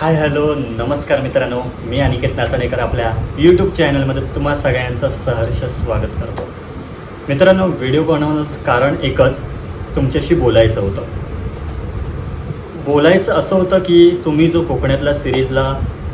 Hi hello नमस्कार मित्रांनो. मी अनिकेत नासाडेकर आपल्या यूट्यूब चॅनलमध्ये तुम्हा सगळ्यांचं सहर्ष स्वागत करतो. मित्रांनो व्हिडिओ बनवण्याचं कारण एकच तुमच्याशी बोलायचं होतं. बोलायचं असं होतं की तुम्ही जो कोकणातल्या सिरीजला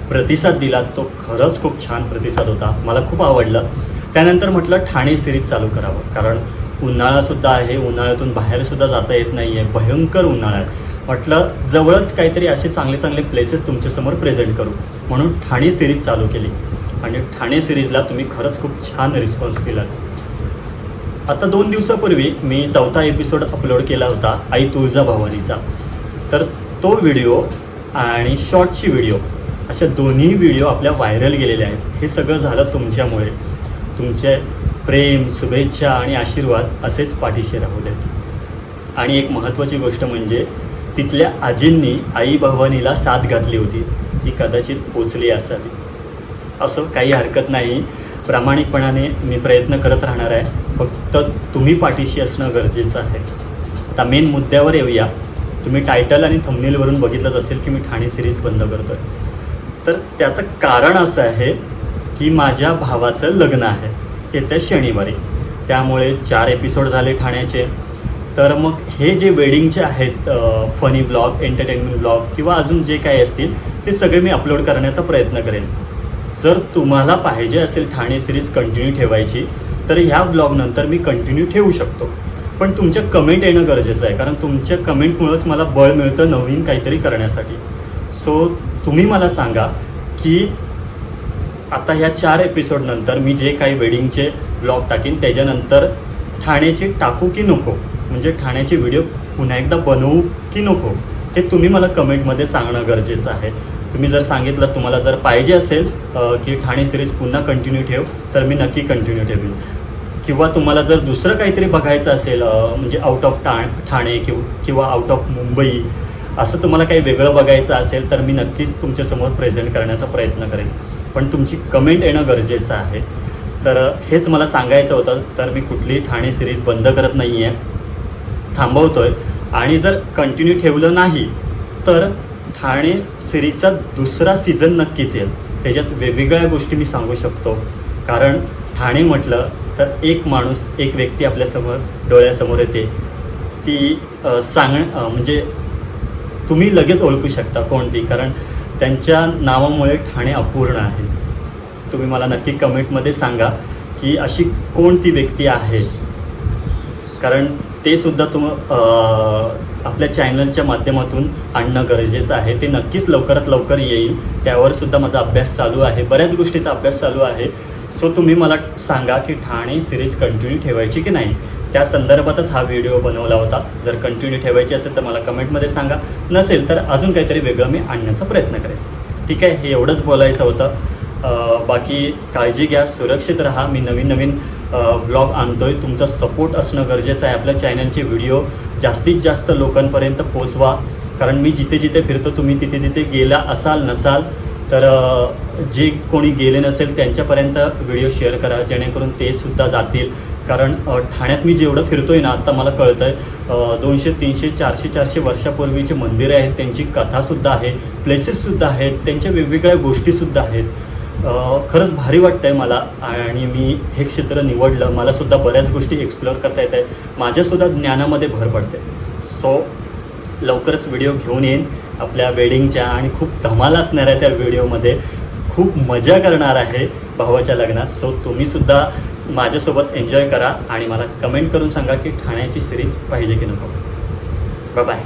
प्रतिसाद दिला तो खरंच खूप छान प्रतिसाद होता. मला खूप आवडलं. त्यानंतर म्हटलं ठाणे सिरीज चालू करावं. कारण उन्हाळासुद्धा आहे उन्हाळ्यातून बाहेरसुद्धा जाता येत नाही आहे भयंकर उन्हाळ्यात म्हटलं जवळच काहीतरी असे चांगले चांगले प्लेसेस तुमच्यासमोर प्रेझेंट करू. म्हणून ठाणे सिरीज चालू केली. आणि ठाणे सिरीजला तुम्ही खरंच खूप छान रिस्पॉन्स दिलात. आता दोन दिवसापूर्वी मी चौथा एपिसोड अपलोड केला होता आई तुळजा भवानीचा. तर तो व्हिडिओ आणि शॉर्टची व्हिडिओ अशा दोन्ही व्हिडिओ आपल्या व्हायरल गेलेले आहेत. हे सगळं झालं तुमच्यामुळे. तुमचे प्रेम शुभेच्छा आणि आशीर्वाद असेच पाठीशी राहू देत. आणि एक महत्त्वाची गोष्ट म्हणजे तिथल्या आजींनी आई भवानीला साथ घातली होती. ती कदाचित पोचली असावी. असं काही हरकत नाही. प्रामाणिकपणाने मी प्रयत्न करत राहणार आहे. फक्त तुम्ही पाठीशी असणं गरजेचं आहे. आता मेन मुद्द्यावर येऊया. तुम्ही टायटल आणि थंबनेलवरून बघितलंच असेल की मी ठाणे सिरीज बंद करतोय. तर त्याचं कारण असं आहे की माझ्या भावाचं लग्न आहे. येत्या शनिवारी. त्यामुळे चार एपिसोड झाले ठाण्याचे. तर मग हे जे वेडिंगचे आहेत फनी ब्लॉग एंटरटेनमेंट ब्लॉग किंवा अजून जे काही असतील ते सगळे मी अपलोड करण्याचा प्रयत्न करेन. जर तुम्हाला पाहिजे असेल ठाणे सिरीज कंटिन्यू ठेवायची तर ह्या ब्लॉगनंतर मी कंटिन्यू ठेवू शकतो. पण तुमच्या कमेंट येणं गरजेचं आहे कारण तुमच्या कमेंटमुळंच मला बळ मिळतं नवीन काहीतरी करण्यासाठी. सो तुम्ही मला सांगा की आता ह्या चार एपिसोडनंतर मी जे काही वेडिंगचे ब्लॉग टाकीन त्याच्यानंतर ठाण्याची टाकू की नको? म्हणजे ठाण्याचे व्हिडिओ पुन्हा एकदा बनवू की नको हे तुम्ही मला कमेंटमध्ये सांगणं गरजेचं आहे. तुम्ही जर सांगितलं तुम्हाला जर पाहिजे असेल की ठाणे सिरीज पुन्हा कंटिन्यू ठेव तर मी नक्की कंटिन्यू ठेवीन. किंवा तुम्हाला जर दुसरं काहीतरी बघायचं असेल म्हणजे आउट ऑफ टा ठाणे किंवा किंवा आउट ऑफ मुंबई असं तुम्हाला काही वेगळं बघायचं असेल तर मी नक्कीच तुमच्यासमोर प्रेझेंट करण्याचा प्रयत्न करेन. पण तुमची कमेंट येणं गरजेचं आहे. तर हेच मला सांगायचं होतं तर मी कुठली ठाणे सिरीज बंद करत नाही आहे थांबवतोय. आणि जर कंटिन्यू ठेवलं नाही तर ठाणे सिरीजचा दुसरा सीझन नक्कीच येईल. त्याच्यात वेगवेगळ्या गोष्टी मी सांगू शकतो. कारण ठाणे म्हटलं तर एक माणूस एक व्यक्ती आपल्यासमोर डोळ्यासमोर येते. ती सांग म्हणजे तुम्ही लगेच ओळखू शकता कोणती कारण त्यांच्या नावामुळे ठाणे अपूर्ण आहे. तुम्ही मला नक्की कमेंटमध्ये सांगा की अशी कोणती व्यक्ती आहे? कारण ते सुद्धा तुम आपल्या चॅनलच्या माध्यमातून आणणं गरजेचं आहे. ते नक्कीच लवकरात लवकर येईल. त्यावर सुद्धा माझा अभ्यास चालू आहे. बऱ्याच गोष्टीचा अभ्यास चालू आहे. सो तुम्ही मला सांगा की ठाणे सिरीज कंटिन्यू ठेवायची की नाही? त्या संदर्भातच हा व्हिडिओ बनवला होता. जर कंटिन्यू ठेवायची असेल तर मला कमेंटमध्ये सांगा. नसेल तर अजून काहीतरी वेगळं मी आणण्याचा प्रयत्न करेन. ठीक आहे? हे एवढंच बोलायचं होतं. बाकी काळजी घ्या. सुरक्षित राहा. मी नवीन नवीन व्लॉग आणतो आहे तुमचा सपोर्ट असणं गरजेचं आहे. आपल्या चॅनलचे व्हिडिओ जास्तीत जास्त लोकांपर्यंत पोचवा कारण मी जिथे जिथे फिरतो तुम्ही तिथे तिथे गेला असाल नसाल तर जे कोणी गेले नसेल त्यांच्यापर्यंत व्हिडिओ शेअर करा. जेणेकरून ते सुद्धा जातील. कारण ठाण्यात मी जेवढं फिरतो आहे ना आत्ता मला कळतं आहे दोनशे तीनशे चारशे चारशे वर्षापूर्वीचे मंदिरं आहेत. त्यांची कथासुद्धा आहे. प्लेसेससुद्धा आहेत. त्यांच्या वेगवेगळ्या गोष्टीसुद्धा आहेत. खरंच भारी वाटतं आहे मला आणि मी हे क्षेत्र निवडलं. मलासुद्धा बऱ्याच गोष्टी एक्सप्लोअर करता येत आहे माझ्यासुद्धा ज्ञानामध्ये भर पडते. सो लवकरच व्हिडिओ घेऊन येईन. आपल्या वेडिंगच्या आणि खूप धमाल असणार आहे त्या व्हिडिओमध्ये खूप मजा करणार आहे भावाच्या लग्नात. सो तुम्हीसुद्धा माझ्यासोबत एन्जॉय करा आणि मला कमेंट करून सांगा की ठाण्याची सिरीज पाहिजे की नको. बाय